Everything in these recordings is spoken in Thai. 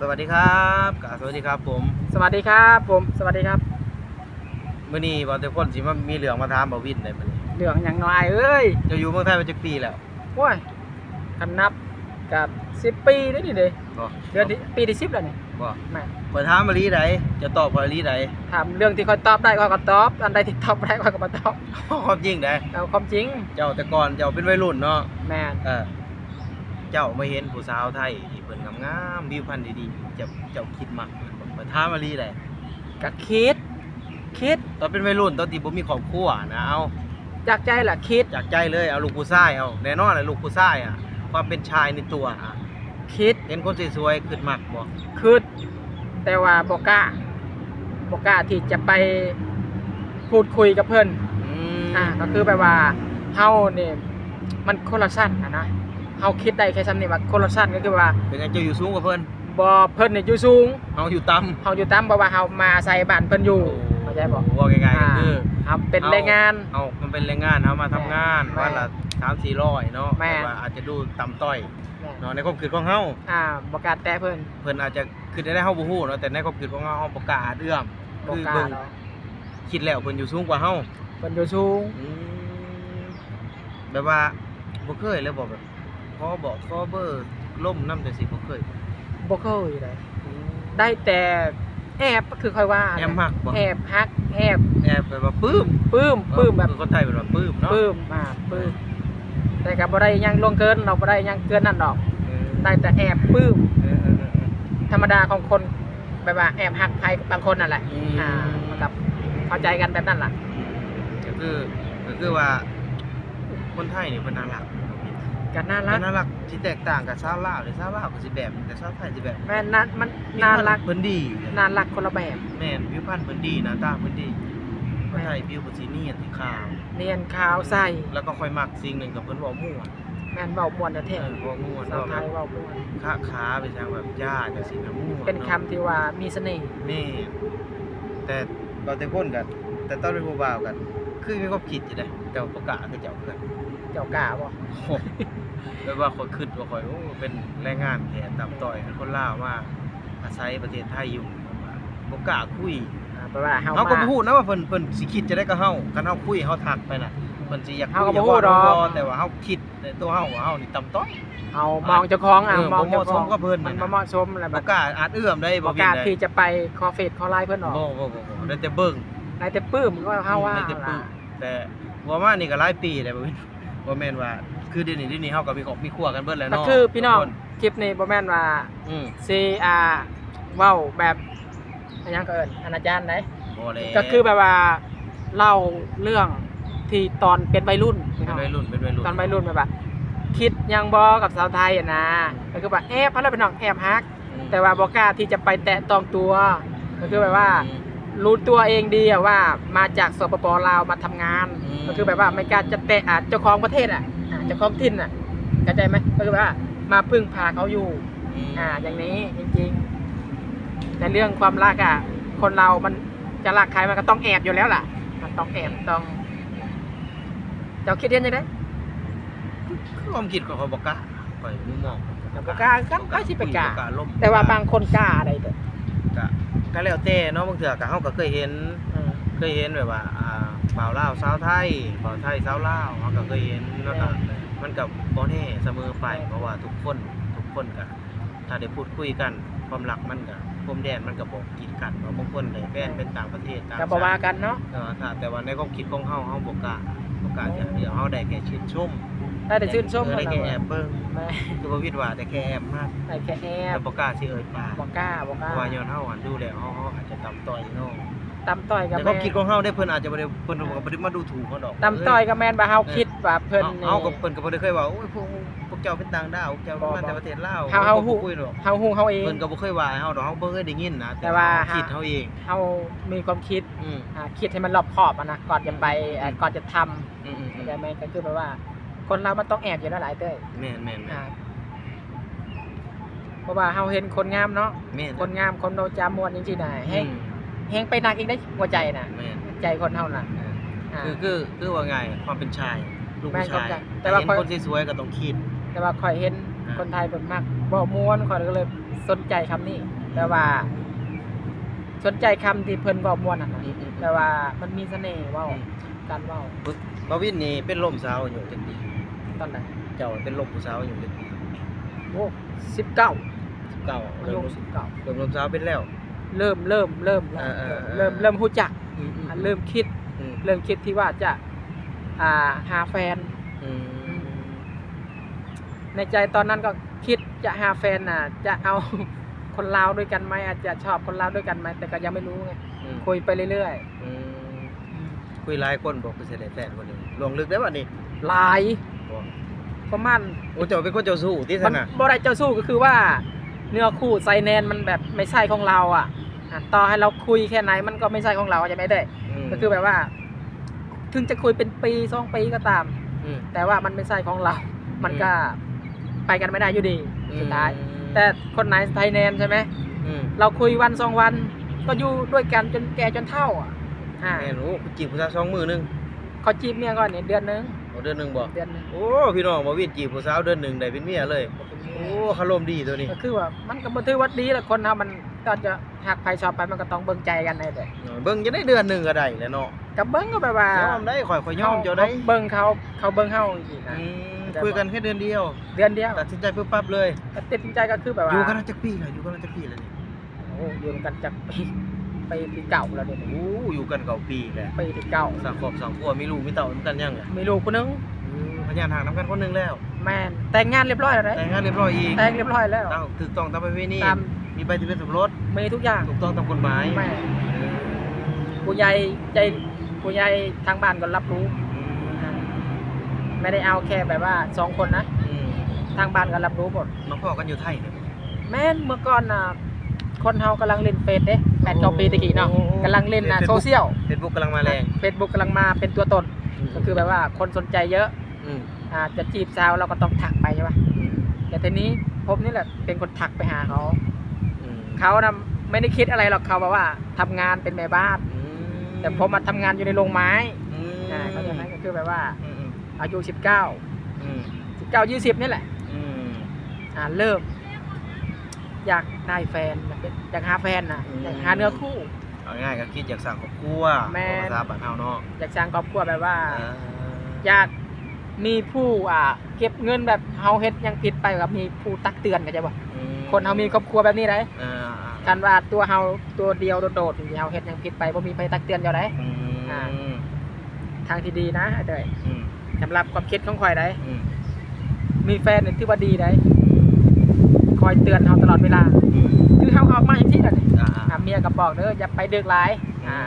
สวัสดีครับกะสวัสดีครับผมสวัสดีครับผมสวัสดีครับมื้อนี้บ่แต่คนสิมามีเรื่องมาถามบ่วินได้มื้อนี้เรื่องอย่างน้อยเอ้ยเจะอยู่เมืองไทยมาจักปีแล้วโอ้ยคันนับกับสิบปีนี่นี่เด้บ่เดือนที่ปีที่สิบแล้วนี่บ่แม่ข่อยถามมาลีใดจะตอบข่อยลีใดถามเรื่องที่คอยตอบได้คอยก็ตอบอันใดที่ตอบบ่ได้คอยก็บ่ตอบความจริงได้เอาความจริงเจ้าแต่ก่อนเจ้าเป็นวัยรุ่นเนาะแม่นเออ เจ้ามาเห็นผู้สาวไทยที่เพิ่นงามๆวิวพันธุ์ดีๆเจ้าเจ้าคิดมักข่อยถามมาลีใดก็คิดคิดตอนเป็นวัยรุ่นตอนที่บ่มีครอบครัวนะเอาจากใจล่ะคิดจากใจเลยเอาลูกผู้ชายเอาแน่นอนแหละลูกผู้ชายอะความเป็นชายในตัวอะคิดเห็นคนสวยๆขึ้นมักบ่คิดแต่ว่าบ่กล้าบ่กล้าที่จะไปพูดคุยกับเพิ่นอืมอ่าก็คือแบบว่าเฮาเนี่ยมันคนละชั้นนะนะ เฮาคิดได้แค่ชั้นนี้ว่าคนละชั้นก็คือว่าเป็นไงเจ้าอยู่สูงกว่าเพิ่นบ่เพิ่นเนี่ยอยู่สูงเฮาอยู่ต่ำเฮาอยู่ต่ำเพราะว่าเฮามาอาศัยบ้านเพิ่นอยู่เข้าใจบ่ว่าง่ายๆก็คือเฮาเป็นแรงงานเอามันเป็นแรงงานเฮามาทำงานแม่วันละ3 400เนาะแม่แต่ว่าอาจจะดูต่ำต้อยแม่นเนาะในความคิดของเฮาอ่าบ่กล้าแตะเพิ่นเพิ่นอาจจะคิดได้เฮาบ่ฮู้เนาะแต่ในความคิดของเฮาเฮาบ่กล้าอาจเอื้อมบ่คือกล้าเบิ่งเนาะคิดแล้วเพิ่นอยู่สูงกว่าเฮาเพิ่นอยู่สูงอืมแบบว่าบ่เคยเลยบ่แบบ ขอบอกขอเบอร์ล่มนำจังซี่บ่เคยบ่เคยได้ได้แต่แอบก็คือค่อยว่าแอบมักบ่แอบฮักแอบแอบแบบว่าปลื้มปลื้มปลื้มแบบคือคนไทยเป็นว่าปลื้มเนาะปลื้มอ่าปลื้มแต่ก็บ่ได้หยังล่วงเกินเราบ่ได้หยังเกินนั่นดอกเออได้แต่แอบปลื้มเออเออเออเออธรรมดาของคนแบบว่าแอบหักใครบางคนนั่นแหละอืมอ่าเหมือนกับเข้าใจกันแบบนั้นล่ะก็คือก็คือว่าคนไทยนี่เพิ่นน่ารัก กันน่ารัเพิ่กนน่ารักสิแตกต่างกับชาวลาวหรือชาวลาวก็สิแบบแต่ชาวไทยสิแบบแม่น่ามันน่ารักเพิ่นดีน่ารักคนละแบบ แม่นผิวพรรณเพิ่นดีหน้าตาเพิ่นดีคนไทยผิวบ่สิเนียนสีขาวเนียนขาวใสแล้วก็ค่อยมักสิ่งหนึงกับเพิ่นเว้าม่วนแม่นเว้าม่วนเอแท้อเว้าม่วนๆสาวไทยเว้าเว้าม่วนขาขาไปทางแบบย่าจังซี่นะม่วนเป็นคำที่ว่ามีเสน่ห์แม่นแต่เราแต่คนกัน แต่ตอนเป็นผู้บ่าวกัน คือมีความคิดอยู่เด้แต่ว่าบ่กล้าคือเจ้าเพื่อนเจ้ากล้าบ่โอ้ แบบว่าข่อยคิดว่าข่อยโอ้เป็นแรงงานแขนตามต่อยเป็นคนลาวมาอาศัยประเทศไทยอยู่บ่กล้าคุยอ่าแปลว่าเฮาเฮาก็มาบ่ฮู้นะว่าเพิ่นเพิ่นสิคิดจะได้กับเฮาคันเฮาคุยเฮาทักไปน่ะเพิ่นสิอยากคุเฮายก็อยาบ่กฮู้เว้าดอก บ่แต่ว่าเฮาคิดในตัวเฮาว่าเฮานี่ต่ำต้อยเฮามองเจ้าของอะเออมองบ่เหมาะเจ้าของสมกับเพิ่นมันน่ะบ่เหมาะสมอะไรแบบ่บกล้าอาจเอื้อมได้บ่บ่กวินล้าได้ที่จะไปคอเฟสคอไลน์เพิ่นออกบ่บ่บ่บ่ได้แต่เบิ่งได้แต่ปลื้มก็เฮาว่าได้แต่ปึ้ล่ะงแต่ว่ามานี่ก็หลายปีแล้วบ่วินบ่แม่นว่า คือเดี๋ยวนี้เดี๋ยวนี้เฮาก็มีครอบมีครัวกันเบิดแล้วก็เนาะคือพี่น้องทุกคคลิปนี้บ่แม่นว่าอืมซีอาเว้าแบบอันยังก็เอิ้นอนาจารย์ไหนบ่แล้วก็คือแบบว่าเล่าเรื่องที่ตอนเป็นวัยรุ่นเป็นวัยรุ่นเป็นวัยรุ่นตอนวัยรุ่นแบบว่าคิดยังบอกับสาวไทยอะนะก็คือแบบแอบพระเราเป็นน้องแอบฮักแต่ว่าบอกล้าที่จะไปแตะต้องตัวก็คือแบบว่า อืม รู้ตัวเองดีอะว่ามาจากสปปลาวมาทำงาน อืม ก็คือแบบว่าไม่กล้าจะแตะอะเจ้าของประเทศอะอะ เจ้าของถิ่นอะเข้าใจไหมก็คือว่ามาพึ่งพาเขาอยู่มอ่า อย่างนี้จริงๆในเรื่องความรักอะ คนเรามันจะรักใครมันก็ต้องแอบอยู่แล้วล่ะ มันต้องแอบต้อง เจ้าคิดเห็นยังไงคือความคิดของเขาบ่กล้าข่อยมุมมองบ่กล้าก็ก็สิไปกล้าบ่กล้าล้มแต่ว่าบางคนกล้าอะไรเด้อก็ก็แล้วแต่เนาะบางเทื่อก็เฮาก็เคยเห็นอืม เคยเห็นแบบว่าอ่าบ่าวลาวสาวไทยบ่าวไทยสาวลาวเฮาก็เคยเห็นเนาะก็มันก็บ่แน่เสมอไปเพราะว่าทุกคนทุกคนก็ถ้าได้พูดคุยกันความรักมันก็พรมแดนมันก็บ่กีดกันเนาะบางคนได้แฟนเป็นต่างประเทศต่างก็บ่ว่ากันเนาะเออถ้าแต่ว่าในความคิดของเฮาเฮาบ่กล้าบ่กล้าจะเดี๋ยวเฮาได้แค่ชื่นชมได้แต่ชื่นชมเออได้เท่าแค่นั้นแอบเบิ่งแม่คือบ่วิดว่าได้แค่แอบมากได้แค่แอแต่บบ่กล้าสิเอ่ยปากบ่กล้าบ่กเพล้าราะว่าย้อนเฮาอันดูแล้วเฮาเฮาอาจจะต่ำต้อยเนาะ ตำต่อยกับแต่คแม่วามคิดของเฮาได้เพิ่นอาจจะบ่ได้เพิ่นก็บ่ได้มาดูถูกเฮาดอกตำต่อยกับแม่นว่าเฮาคิดว่าเพิ่นนี่ เฮาก็เพิ่นก็บ่ได้เคยว่าโอ้ยพวกพวกเจ้าเป็นต่างดาวพวกเจ้าบ่มาแต่ประเทศลาวเฮาเฮาฮู้บ่คุยหรอกเฮาฮู้เฮาเอง เพิ่นก็บ่เคยว่าให้เฮาดอกเฮาบ่เคยได้ยินนะแต่ว่าเฮคิดเฮาเองเฮามีความคิดอืมอ่าคิดให้มันรอบคอบอะนะก่อนจะไปเอ่อก่อนจะทำอืมอืมอืมใช่ไหมก็คือแบบว่า คนเรามันต้องแอบอยู่แล้วหลายเต้ยแม่นแม่นแม่อ่านเพราะว่าเฮาเห็นคนงามเนาะแม่นคนงามคนโนจามวนจริงๆน่ะแฮงอืม แฮงไปหนักอีกได้หัวใจน่ะแม่นใจคนเฮาน่ะอ่า คือคือคือว่าไงความเป็นชาย ลูกแม่นผู้ชายแต่ว่าเห็นค่อยคนสวยๆก็ต้องคิด แต่ว่าข่อยเห็นอ่า คนไทยเพิ่นมักบ่ม่วนข่อยก็เลยสนใจคำนี้แปลว่า สนใจคำที่เพิ่นเว้าม่วนนั่นน่ะอืมอืมแปลว่ามันมีเสน่ห์เว้าการเว้าบ่วินนี่เป็นลมสาวอยู่จังปีตอนนั้นเจ้าเป็นลมผู้สาวอยู่จังปีโอ้สิบเก้าเก่าอาเริ่ยุมสิบเก้าเริ่มลมสาวเป็นแล้ว เริ่มเริ่มเริ่มเออเออเออเริ่มเริ่มรู้จักอืมอะเริ่มคิดอืมเริ่มคิดที่ว่าจะอ่าหาแฟนอืมในใจตอนนั้นก็คิดจะหาแฟนน่ะ จะเอาคนลาวด้วยกันไหมอาจจะชอบคนลาวด้วยกันไหมแต่ก็ยังไม่รู้ไงอืมคุยไปเรื่อยอืมคุยหลายคนบอกคือสิได้แฟนคนหนึงลงลึกได้บ่นี่ๆหลายบ่ประมาณโอ้เจ้าเป็นคนเจ้าสู้ที่มัซั่นนน่ะบ่ได้เจ้าสู้ก็คือว่า เนื้อคู่ไซแนนมันแบบไม่ใช่ของเราอะอะ ต่อให้เราคุยแค่ไหนมันก็ไม่ใช่ของเราจะไม่ได้มก็คือแบบว่า ถึงจะคุยเป็นปีสองปีก็ตามอืมแต่ว่ามันไม่ใช่ของเรา มันก็ไปกันไม่ได้อยู่ดีสุดท้ายอืมแต่คนไหนไทยแนนใช่ไหมอืมเราคุยวันสองวัน ก็อยู่ด้วยกันจนแก่จนเฒ่าอะอ่าแม่นโอ้กูจีบผู้สาวสองมือหนึงเขาจีบเมียก่อนเนี่ยเดือนหนึงเอาเดือนหนึงบ่เดือนหนึงโอ้พี่น้องบ่วินจีบผู้สาวเดือนหนึงได้เป็นเมียเลย โอ้คารมดีตัวนี้ก็คือว่ามันก็บ่ถือว่าดีแหละคนเฮามัน ก็จะหักใครชอบไปมันก็ต้องเบิ่งใจกันได้เลยเบิ่งจะได้เดือนหนึงก็ได้แหล้วเนาะกับเบิ่งก็แบบว่ายอมได้ข่อยข่อยยอมเจ้าได้เบิ่งเขาเขาเบิ่งเฮาจริงๆนะอืมคุยกันแค่เดือนเดียวเดือนเดียวตัดสินใจปุ๊บปั๊บเลยแต่ตัดสินใจก็คือแบบว่าอยู่กันมาจักปีแล้วอยู่กันมาจักปีแล้วนี่โอ้อยู่กันจากปีไปปีเก่าแล้วเนี่ยโอ้อยู่กันเก่าปีแหละปีที่เก่าสังคมสังครัวมีลูกมีเต่าเหมือนกันยังอะมีลูกคนนึงอืมพญานทางน้ำกันคนหนึงแล้ว แม่นแต่งงานเรียบร้อยแล้วนะแต่งงานเรียบร้อยอีกแต่งเรียบร้อยแล้ว ต้องถูกต้องตามประเพณี ตาม มีใบทะเบียนสมรสมีทุกอย่างถูกต้องตามกฎหมายแม่เออผู้ใหญ่ใจผู้ใหญ่ทางบ้านก็รับรู้ อืมอ่าไม่ได้เอาแค่แบบว่าสองคนนะ อืมทางบ้านก็รับรู้หมดมาพ่อกันอยู่ไทยเนี่ย แม่นเมื่อก่อนน่ะคนเฮากำลังเล่นเฟซเด้แปดเก้าปีตะกี้เนาะโอ้กำลังเล่นน่ะเล่นโซ Facebook เชียลเฟซบุ๊กกำลังมาแรงเฟซบุ๊กกำลังมาเป็นตัวตน ก็คือแบบว่าคนสนใจเยอะอืมอ่าจะจีบสาวเราก็ต้องทักไปใช่ปะอืมแต่ทีนี้ผมนี่แหละเป็นคนทักไปหาเขาอืม เขานะไม่ได้คิดอะไรหรอกเขาบอกว่าทำงานเป็นแม่บ้านอืมแต่ผมมาทำงานอยู่ในโรงไม้อืมอ่าเขาใจไหมก็คือแบบว่าอืมอายุ 19อืม19 20 นี่แหละอืมอ่าเริ่ม อยากได้แฟนอยากเป็นอยากหาแฟนนะอืม อยากหาเนื้อคู่ เอาง่ายๆก็คิดอยากสร้างครอบครัวแม่น ภาษาบ้านเฮาเนาะอยากสร้างครอบครัวแบบว่า อ่าอยากมีผู้อ่าเก็บเงินแบบเฮาเฮ็ดหยังผิดไปกับมีผู้ตักเตือนกันใช่ปะอืม คนเฮามีครอบครัวแบบนี้ได้อ่ากันว่าตัวเฮาตัวเดียวโดดๆที่เฮาเฮ็ดหยังผิดไปบ่มีใครตักเตือนเจ้าได้ อืมอ่า ทางที่ดีนะเด้ยอืมสำหรับความคิดของข่อยได้อืมมีแฟนนี่ถือว่าดีได้คอยเตือนเฮาตลอดเวลา อืมคือเฮาออกมาอย่างที่นั่นนี่อ่าอ่าเมียก็บอกเด้ออย่าไปดึกหลายอ่า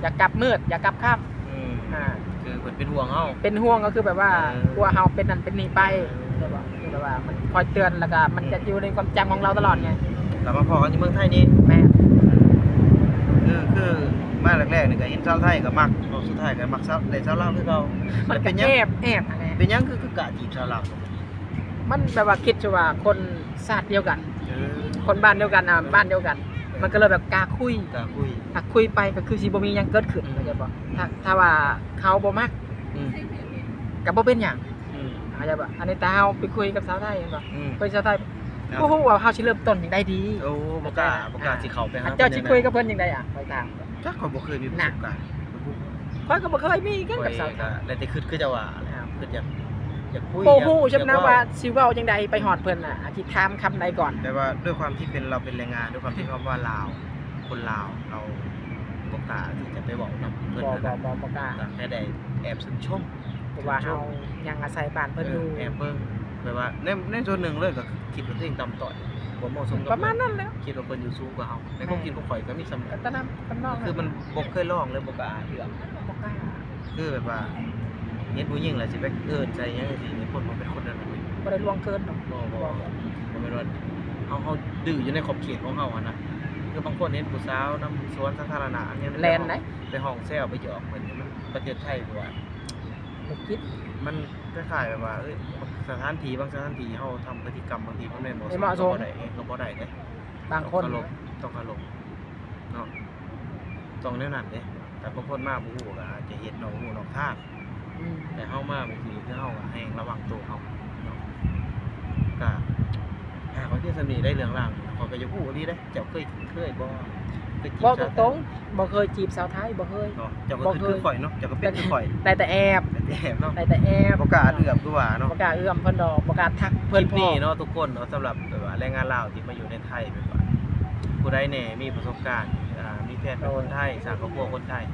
อย่ากลับมืดอย่ากลับค่ำอืมอ่าคือเพิ่นเป็นห่วงเฮา เป็นห่วงก็คือแบบว่าเออ กลัวเฮาเป็นนั่นเป็นนี่ไป ใช่ป่ะคือแบบว่ามันคอยเตือนแล้วก็มันจะอยู่ในความจำของเราตลอดไงกลับมาพอกันที่เมืองไทยนี่แม่คือคือมาแรกๆนี่ก็เห็นชาวไทยก็มักพอสุดท้ายก็มักชาวได้ชาวลาวคือเก่ามัมันนก็เป็นยัแองบแอบอะไรเป็นยังคือคือกะจีบชาวลาวมันแบบว่าคิดว่าคนชาติเดียวกัน เออคนบ้านเดียวกันอะบ้านเดียวกัน มันก็เลยแบบกล้าคุย กะคุยถ้าคุยไปก็คือสิบ่มีหยังเกิดขึ้นเข้าใจบ่ถ้าถ้าว่าเขาบ่มักอืมก็บ่เป็นหยัง เข้าใจบ่อันนี้แต่เฮาไปคุยกับสาวไทยเห็นบ่อืม คุยสาวไทยครับบ่ฮู้ว่าเฮาสิเริ่มต้นจังไดดีโอ้บ่กล้าบ่กล้าสิเข้าไปหาอะเจ้าสิคุยกับเพิ่นจังไดอะไปถามจักข่อยบ่เคยมีประสบการณ์ข้อยก็บ่เคยมีกันข่อกับยสาวไทก็ยได้แต่คิดคือจะว่าแหละคิดอยากอยากคุยบ่ฮู้อยกใช่ไหมอยกว่าสิเว้าจังไดไปฮอดเพิ่นน่ะอธิษฐานคำใดก่อน แต่ว่าด้วยความที่เป็นเราเป็นแรงงานด้วยความที่คำว่าลาวคนลาวเราบ่กล้าที่จะไปบอกนำเพิ่นบ่นะบ่บ่บ่กล้าก็แค่ได้แอบชื่นชมเพ ราะว่าเฮายังอาศัยบ้านเพิ่นอยู่แอบเบิ่งแบบว่าในในส่วนหนึ่งเลยก็คิดว่าตัวเองต่ำต้อยบ่เหมาะสมกับประมาณนั้นแหล้วคิดว่าเพิ่นอยู่สูงกว่าเฮาในความคิดของข่อยก็มีสำก็คัญตะนำตะนองคือมันบ่เคยลองเลยบ่กล้าเทื่อบ่กล้าคือแบบว่าเฮ็ดผู้หญิงแล้วสิไปเอิ้นใจหยังจังซี่นี่คนบ่เป็นคนนั้นเลยบ่ได้ล่วงเกินดอกบ่บ่บ่บ่แม่นว่าเฮาเฮาดื้ออยู่ในขอบเขตของเฮาอะนะคือบางคนเห็นผู้สาวนํสวนสาธารณะเนี่ยแลนไหนไปห้องแซวไปหยอกเพิ่นนี่มันประเทศไทยบ่ว่า บ่คิด มันคล้ายๆแบบว่าเอ้ยสถานที่บางสถานที่เฮาทำพฤติกรรมบางทีมันไม่เหมาะสไม่มเหมาะสมก็บ่ได้เองก็บ่ได้เด้บางคนต้องเคารพต้องเคารพเนาะต้องแนวนั้นเด้แต่บางคนมาบ่ฮู้ก็อาจจะเฮ็ดนอกฮู้นอกทาง อืมแต่เฮามาบางทีคือเฮาก็ให้ระวังตัวเฮาเนาะก็หาเขาที่สำนีได้เรื่องราวครอบก็จะพูดดีเด้เจ้าเคยเคยบ่ เคยจีบบอกสาวตรงๆบ่เคยจีบสาวไทยบ่เคย เนาะเจ้าก็บ่คือเคยคือข่อยเนาะเจ้าก็เป็นคือข่อยได้แต่แอบแต่แอบเนาะได้แต่แอบบ่กล้าเอื้อมคือว่าเนาะ บ่กล้าเอื้อมเพิ่นดอกบ่กล้าทักเพื่เพิ่อนนพ่อนี่เนาะทุกคนเนาะสำหรับแบบว่าแรงงานลาวที่มาอยู่ในไทยแบบว่าผู้ใดแหน่มีประสบการณ์อ่ามีแฟนเป็นคนไทยสร้างครอบครัวคนไทย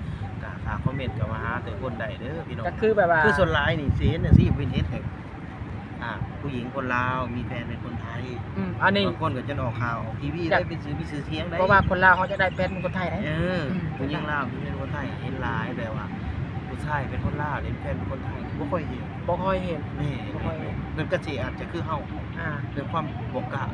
ก็ฝากคอมเมนต์กับมาหาแต่คนใดเด้อพี่น้องก็คือแบบว่าคือส่วนร้ายนี่เซนน่ะสิวินเฮ็ดให้อ่า ผู้หญิงคนลาวมีแฟนเป็นคนไทยอืมอันนี้ บางคนก็จะออกข่าวออกทีวีอยาได้กเป็นสื่อมีสื่อเสียงได้เพราะว่าคนลาวเขาจะได้เป็นคนไทยได้ เออผู้หญิงลาวมีเป็นคนไทยเห็นหลายแต่ว่าผู้ชายเป็นคนลาวเห็นแฟนเป็นคนไทยบ่ค่อยเห็นบ่ค่อยเห็น นี่บ่ค่อยเห็นมันก็สิอาจจะคือเฮาอ่า ด้วยความบ่กล้า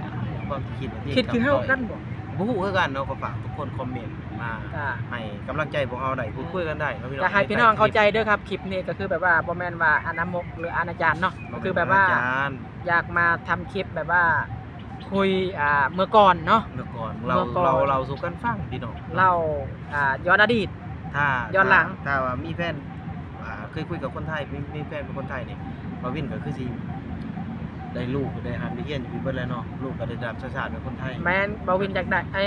ความคิดว่าที่คิดคือเฮากันบ่ บ่ฮู้คือกันเนาะก็ฝากทุกคนคอมเมนต์มาก็ให้กำลังใจพวกเราได้พูดคุยกันได้เนาะพี่น้อง ก็ให้พี่น้องเข้าใจเด้อครับคลิปนี้ก็คือแบบว่าบ่แม่นว่าอานามกหรืออนาจารย์เนาะก็คือแบบว่าอาจารย์อยากมาทำคลิปแบบว่าคุยอ่าเมื่อก่อนเนาะ เมื่อก่อนเราเมื่อก่อน เราเราสู่กันฟังพี่น้องเล่าอ่าย้อนอดีต ถ้าย้อนหลัง ถ้าถ้าว่ามีแฟนอ่าเคยคุยกับคนไทยมีมีแฟนเป็นคนไทยนี่บาวินก็คือสิ ได้ลูกได้หันได้เฮียนอยู่เบิดแล้วเนาะลูกก็ได้รับชาติเป็นคนไทยแมนบาวินอยากได้ไอ้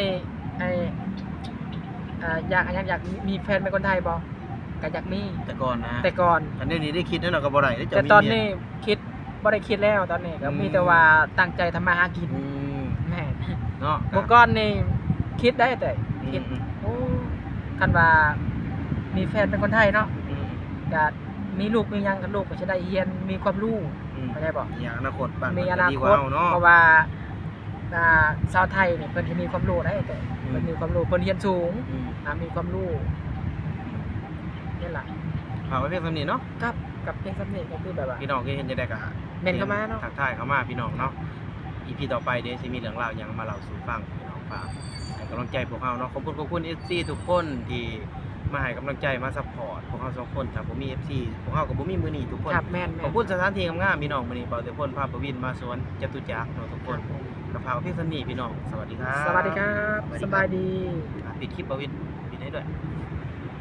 ไอ้อ่าอยากอยากอยากมีแฟนเป็นคนไทยบ่ก็อยากมีแต่ก่อนนะแต่ก่อน อันนี้นี่ได้คิดแน่นอนก็บ่ได้ได้จะแต่มีตอนเมียนี้คิดบ่ได้คิดแล้วตอนนี้ก็อืม มีแต่ว่าตั้งใจทำมาหากินอืมแม่นเนาะเมื่อก่อนนี่คิดได้แต่อืคิดมอืมโอ้คันว่ามีแฟนเป็นคนไทยเนาะอืม ก็ มีลูกมีหยังกับลูกก็จะได้เรียนมีความรู้อืมเข้าใจบ่มีอนาคตบ้านมีเมือองนาก็ดีคกว่าตเฮาเนาะเพราะว่าอ่าชาวไทยเนี่ยเพิ่นสิมีความรู้ได้แต่อืมเพิ่นมีความรู้เพิ่นเรียนสูงอืมอ่ามีความรู้นี่ล่ะฝากไว้เพียงเท่านี้เนาะกับกับเพลงสำเนียงก็คือแบบว่าพี่น้องที่เห็นจะได้ก็เม่นเข้ามาเนาะทักทายเข้ามาพี่น้องเนาะอีพีต่อไปเดี๋ยวจะมีเรื่องราวหยังมาเล่าสู่ฟังพี่น้องฟังให้กำลังใจพวกเราเนาะขอบคุณขอบคุณ FC ทุกคนที่ มาให้กำลังใจมาซัพพอร์ตพวกเราสองคนถ้าบ่มี FC พวกเราก็บ่มีมื้อนี้ทุกคนครับแม่นขอบคุณสถานที่งามๆพี่น้องมื้อนี้เบาแต่พ่นพาประวินมาสวนจตุจักรเนาะทุกคนกับพาเพียงเท่านี้พี่น้องสวัสดีครับ สวัสดีครับสบายดีอะปิดคลิปประวินปิดให้ด้วยค